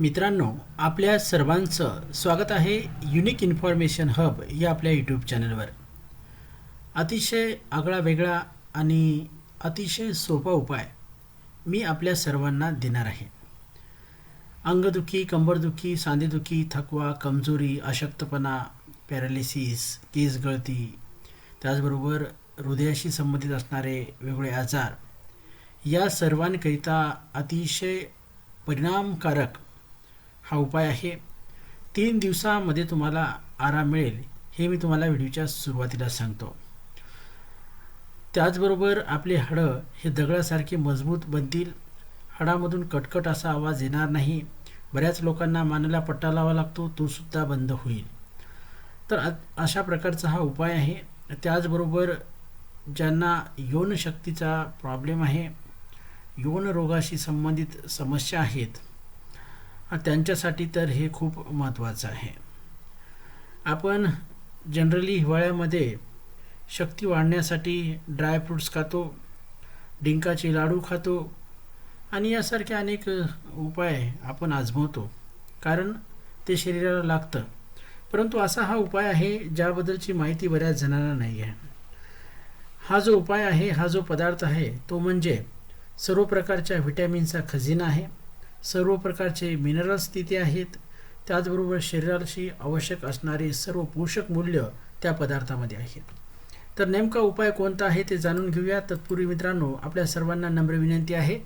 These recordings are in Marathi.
मित्रांनो आपल्या सर्वांचं स्वागत आहे युनिक इन्फॉर्मेशन हब या आपल्या यूट्यूब चॅनलवर अतिशय आगळा वेगळा आणि अतिशय सोपा उपाय मी आपल्या सर्वांना देणार आहे. अंगदुखी कंबरदुखी सांधेदुखी थकवा कमजोरी अशक्तपणा पॅरालिसिस केस गळती त्याचबरोबर हृदयाशी संबंधित असणारे वेगवेगळे आजार या सर्वांकरिता अतिशय परिणामकारक हा उपाय आहे. तीन दिवसामध्ये तुम्हाला आराम मिळेल हे मी तुम्हाला व्हिडिओच्या सुरुवातीला सांगतो. त्याचबरोबर आपली हाडं हे दगडासारखे मजबूत बनतील. हाडामधून कटकट असा आवाज येणार नाही. बऱ्याच लोकांना मानेला पट्टा लावा लागतो तो सुद्धा बंद होईल. तर अशा प्रकारचा हा उपाय आहे. त्याचबरोबर ज्यांना यौनशक्तीचा प्रॉब्लेम आहे यौन रोगाशी संबंधित समस्या आहेत त्यांच्यासाठी तर हे खूप महत्त्वाचं आहे. आपण जनरली हिवाळ्यामध्ये शक्ती वाढण्यासाठी ड्रायफ्रूट्स खातो डिंकाचे लाडू खातो आणि यासारखे अनेक उपाय आपण आजमवतो. कारण ते शरीराला लागतं. परंतु असा हा उपाय आहे ज्याबद्दलची माहिती बऱ्याच जणांना नाही आहे. हा जो उपाय आहे हा जो पदार्थ आहे तो म्हणजे सर्व प्रकारच्या व्हिटॅमिनचा खजिना आहे. सर्व प्रकारचे मिनरल्स तिथे आहेत. त्याचबरोबर शरीराशी आवश्यक असणारे सर्व पोषक मूल्य त्या पदार्थामध्ये आहेत. तर नेमका उपाय कोणता आहे ते जाणून घेऊया. तत्पूर्वी मित्रांनो आपल्या सर्वांना नम्र विनंती आहे.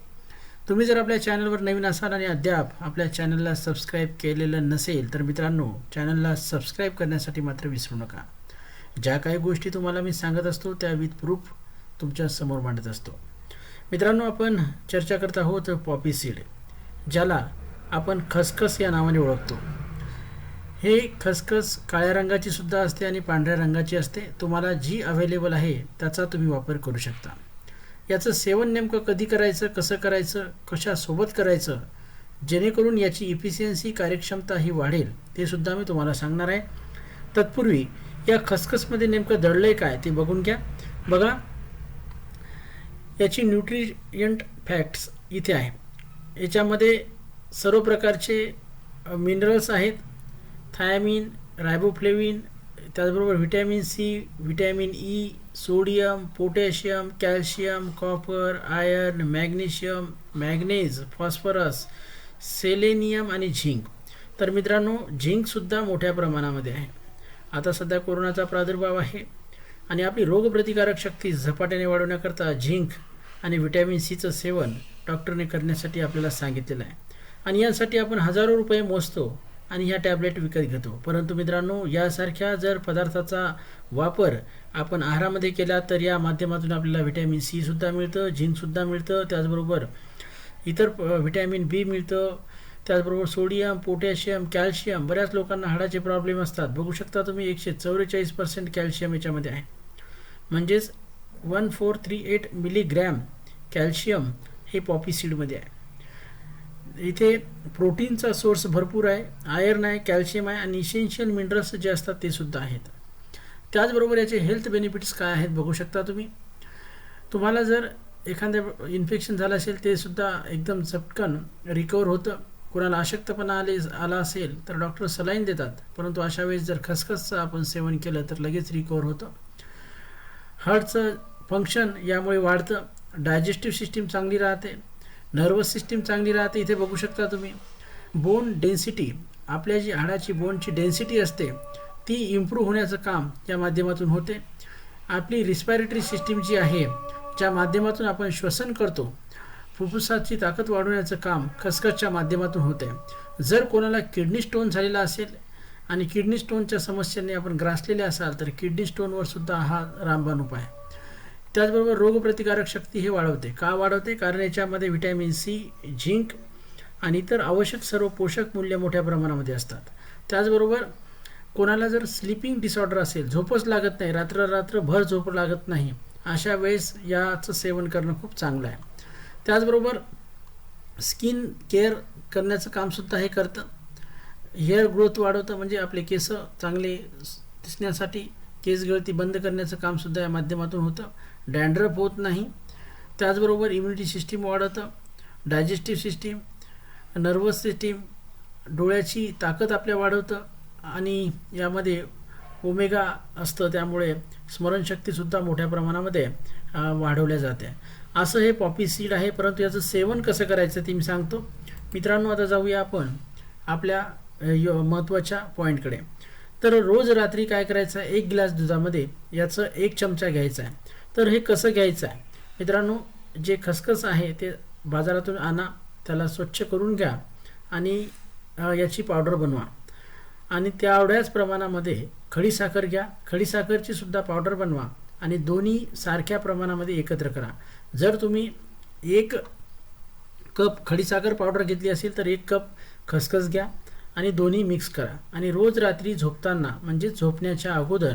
तुम्ही जर आपल्या चॅनलवर नवीन असाल आणि अद्याप आपल्या चॅनलला सबस्क्राईब केलेलं नसेल तर मित्रांनो चॅनलला सबस्क्राईब करण्यासाठी मात्र विसरू नका. ज्या काही गोष्टी तुम्हाला मी सांगत असतो त्या विथ प्रूफ तुमच्यासमोर मांडत असतो. मित्रांनो आपण चर्चा करत आहोत पॉपी सीड ज्याला आपण खसखस या नावाने ओळखतो. हे खसखस काळ्या रंगाची सुद्धा असते आणि पांढऱ्या रंगाची असते. तुम्हाला जी अवेलेबल आहे त्याचा तुम्ही वापर करू शकता. याचं सेवन नेमकं कधी करायचं कसं करायचं कशासोबत करायचं जेणेकरून याची इफिशियन्सी कार्यक्षमता ही वाढेल ते सुद्धा मी तुम्हाला सांगणार आहे. तत्पूर्वी या खसखसमध्ये नेमकं दडलंय काय ते बघून घ्या. बघा याची न्यूट्रियंट फॅक्ट्स इथे आहे. याच्यामध्ये सर्व प्रकारचे मिनरल्स आहेत. थायमिन रायबोफ्लेविन त्याचबरोबर vitamin C vitamin E sodium potassium calcium copper iron magnesium manganese phosphorus selenium आणि झिंक. तर मित्रांनो झिंकसुद्धा मोठ्या प्रमाणामध्ये आहे. आता सध्या कोरोनाचा प्रादुर्भाव आहे आणि आपली रोगप्रतिकारक शक्ती झपाट्याने वाढवण्याकरता झिंक आणि व्हिटॅमिन सीचं सेवन डॉक्टरने करण्यासाठी आपल्याला सांगितलेलं आहे. आणि यासाठी आपण हजारो रुपये मोजतो आणि ह्या टॅबलेट विकत घेतो. परंतु मित्रांनो यासारख्या जर पदार्थाचा वापर आपण आहारामध्ये केला तर या माध्यमातून आपल्याला व्हिटॅमिन सीसुद्धा मिळतं झिंकसुद्धा मिळतं त्याचबरोबर इतर प- व्हिटॅमिन बी मिळतं त्याचबरोबर सोडियम पोटॅशियम कॅल्शियम बऱ्याच लोकांना हाडाचे प्रॉब्लेम असतात. बघू शकता तुम्ही एकशे चौवेचाळीस पर्सेंट कॅल्शियम याच्यामध्ये आहे. म्हणजेच one four three eight milligram calcium हे पॉपी सीडमध्ये आहे. इथे प्रोटीनचा सोर्स भरपूर आहे आयर्न आहे कॅल्शियम आहे आणि इसेन्शियल मिनरल्स जे असतात ते सुद्धा आहेत. त्याचबरोबर याचे हेल्थ बेनिफिट्स काय आहेत बघू शकता तुम्ही. तुम्हाला जर एखाद्या इन्फेक्शन झालं असेल ते सुद्धा एकदम चटकन रिकवर होतं. कोणाला अशक्तपणा आले आला असेल तर डॉक्टर सलाईन देतात. परंतु अशा वेळेस जर खसखसचं आपण सेवन केलं तर लगेच रिकवर होतं. हार्टचं फंक्शन यामुळे वाढतं. डायजेस्टिव्ह सिस्टीम चांगली राहते नर्वस सिस्टीम चांगली राहते इथे बघू शकता तुम्ही. बोन डेन्सिटी आपल्या जी हाडाची बोनची डेन्सिटी असते ती इम्प्रूव्ह होण्याचं काम या माध्यमातून होते. आपली रिस्पायरेटरी सिस्टीम जी आहे ज्या माध्यमातून आपण श्वसन करतो फुफ्फुसाची ताकद वाढवण्याचं काम खसखसच्या माध्यमातून होते. जर कोणाला किडनी स्टोन झालेला असेल आणि किडनी स्टोनच्या समस्येने आपण ग्रासलेले असाल तर किडनी स्टोनवर सुद्धा हा रामबाण उपाय आहे. त्याचबरोबर रोगप्रतिकारक शक्ती हे वाढवते. का वाढवते? कारण याच्यामध्ये व्हिटॅमिन सी झिंक आणि इतर आवश्यक सर्व पोषक मूल्य मोठ्या प्रमाणामध्ये असतात. त्याचबरोबर कोणाला जर स्लिपिंग डिसऑर्डर असेल झोपच लागत नाही रात्र रात्रभर झोप लागत नाही अशा वेळेस याचं सेवन करणं खूप चांगलं आहे. त्याचबरोबर स्किन केअर करण्याचं कामसुद्धा हे करतं. हेअर ग्रोथ वाढवतं म्हणजे आपले केस चांगले दिसण्यासाठी केस गळती बंद करण्याचं कामसुद्धा या माध्यमातून होतं. डँड्रप होत नाही. त्याचबरोबर इम्युनिटी सिस्टीम वाढवतं डायजेस्टिव्ह सिस्टीम नर्वस सिस्टीम डोळ्याची ताकद आपल्या वाढवतं आणि यामध्ये ओमेगा असतं. त्यामुळे स्मरणशक्तीसुद्धा मोठ्या प्रमाणामध्ये वाढवल्या जाते. असं हे पॉपी सीड आहे. परंतु याचं सेवन कसं करायचं ते मी सांगतो. मित्रांनो आता जाऊया आपण आपल्या यो- महत्त्वाच्या पॉईंटकडे तर रोज रात्री काय करायचं? आहे एक ग्लास दुधामध्ये याचं एक चमचा घ्यायचा आहे. तर हे कसं घ्यायचं आहे? मित्रांनो जे खसखस आहे ते बाजारातून आणा त्याला स्वच्छ करून घ्या आणि याची पावडर बनवा. आणि तेवढ्याच प्रमाणामध्ये खडीसाखर घ्या. खडीसाखरची सुद्धा पावडर बनवा आणि दोन्ही सारख्या प्रमाणामध्ये एकत्र करा. जर तुम्ही एक कप खडीसाखर पावडर घेतली असेल तर एक कप खसखस घ्या. आणि दोन्ही मिक्स करा. आणि रोज रात्री झोपताना म्हणजे झोपण्याच्या अगोदर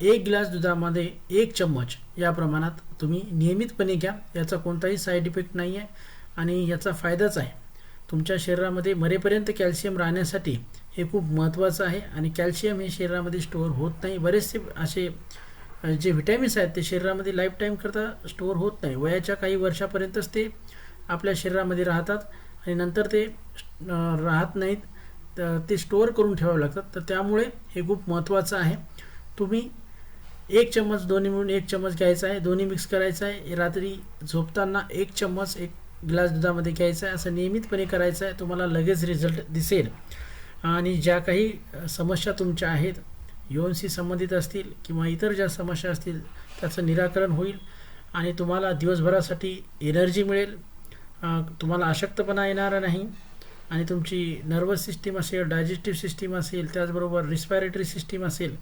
एक ग्लास दुधामध्ये एक चम्मच या प्रमाणात तुम्ही नियमितपणे घ्या. याचा कोणताही साईड इफेक्ट नाही आहे आणि याचा फायदाच आहे. तुमच्या शरीरामध्ये मरेपर्यंत कॅल्शियम राहण्यासाठी हे खूप महत्त्वाचं आहे आणि कॅल्शियम हे शरीरामध्ये स्टोअर होत नाही. बरेचसे असे जे व्हिटॅमिन्स आहेत ते शरीरामध्ये लाईफ करता स्टोअर होत नाही. वयाच्या काही वर्षापर्यंतच ते आपल्या शरीरामध्ये राहतात आणि नंतर ते राहत नाहीत. तर ते स्टोअर करून ठेवावे लागतात. तर त्यामुळे हे खूप महत्त्वाचं आहे. तुम्ही एक चम्मच दोन्ही मिळून एक चम्मच घ्यायचा आहे. दोन्ही मिक्स करायचं आहे. रात्री झोपताना एक चम्मच एक ग्लास दुधामध्ये घ्यायचा आहे. असं नियमितपणे करायचं आहे. तुम्हाला लगेच रिझल्ट दिसेल. आणि ज्या काही समस्या तुमच्या आहेत योनशी संबंधित असतील किंवा इतर ज्या समस्या असतील त्याचं निराकरण होईल. आणि तुम्हाला दिवसभरासाठी एनर्जी मिळेल. तुम्हाला अशक्तपणा येणार नाही. आणि तुमची नर्वस सिस्टीम असेल डायजेस्टिव्ह सिस्टीम असेल त्याचबरोबर रिस्पायरेटरी सिस्टीम असेल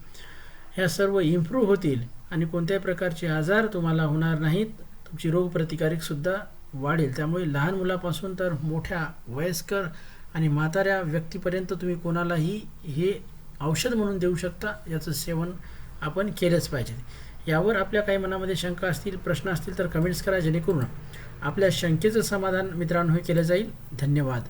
ह्या सर्व इम्प्रूव्ह होतील आणि कोणत्याही प्रकारचे आजार तुम्हाला होणार नाहीत. तुमची रोगप्रतिकारकसुद्धा वाढेल. त्यामुळे लहान मुलापासून तर मोठ्या वयस्कर आणि म्हाताऱ्या व्यक्तीपर्यंत तुम्ही कोणालाही हे औषध म्हणून देऊ शकता. याचं सेवन आपण केलंच पाहिजे. यावर आपल्या काही मनामध्ये शंका असतील प्रश्न असतील तर कमेंट्स करा जेणेकरून आपल्या शंकेचं समाधान मित्रांनो हे केलं जाईल. धन्यवाद.